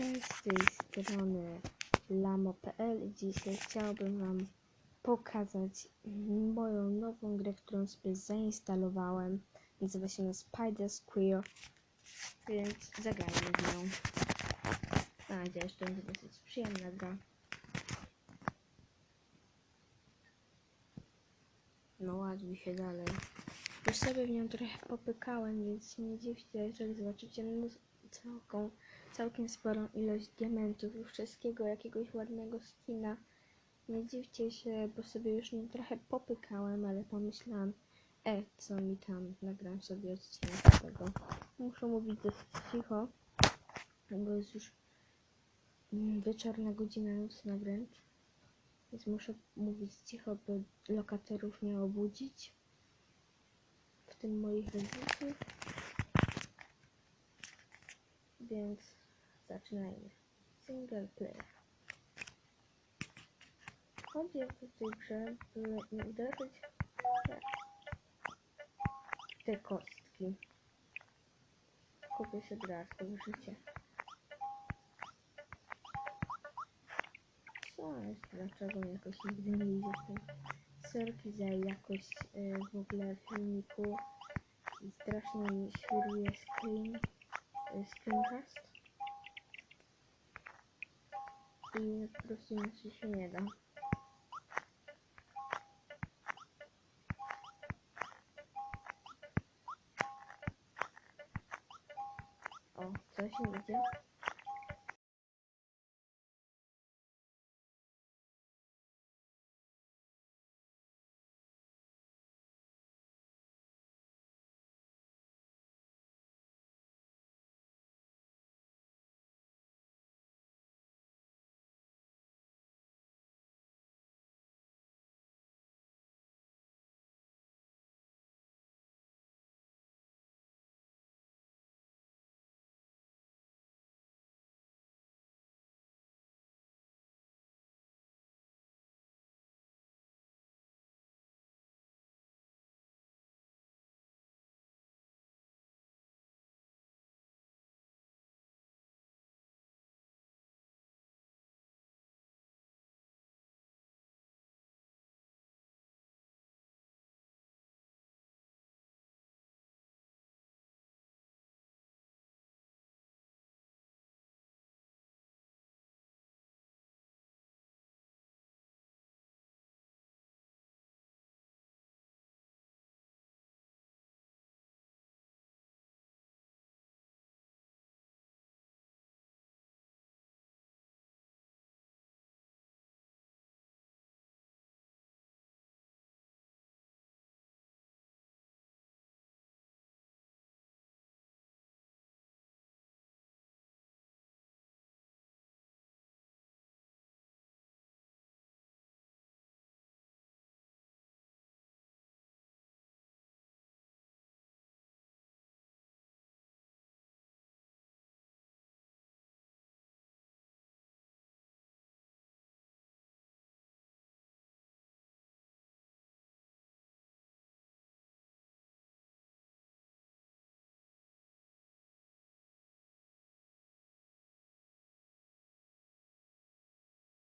Cześć, z tej strony lamo.pl i dzisiaj chciałbym Wam pokazać moją nową grę, którą sobie zainstalowałem. Nazywa się ona Spider Square, więc zagrajmy w nią. Mam nadzieję, że to będzie dosyć przyjemna gra. No ładuj się dalej. Już sobie w nią trochę popykałem, więc nie dziwcie, jeżeli zobaczycie całką, całkiem sporą ilość diamentów i wszystkiego, jakiegoś ładnego skina. Nie dziwcie się, bo sobie już nim trochę popykałem, ale pomyślałam, e, co mi tam, nagram sobie odcinek tego. Muszę mówić dosyć cicho, bo jest już mm, wieczorna godzina nocna wręcz. Więc muszę mówić cicho, by lokatorów nie obudzić. W tym moich rodziców. Więc zaczynajmy. Single player. To w tej grze, by nie uderzyć w te kostki. Kupię sobie raz to życie. Co jest? Dlaczego jakoś nigdy nie idzie w tym sorki za jakość y, w ogóle filmiku i strasznie mi świruje screen, screencast i po prostu się nie da. O, coś mi idzie.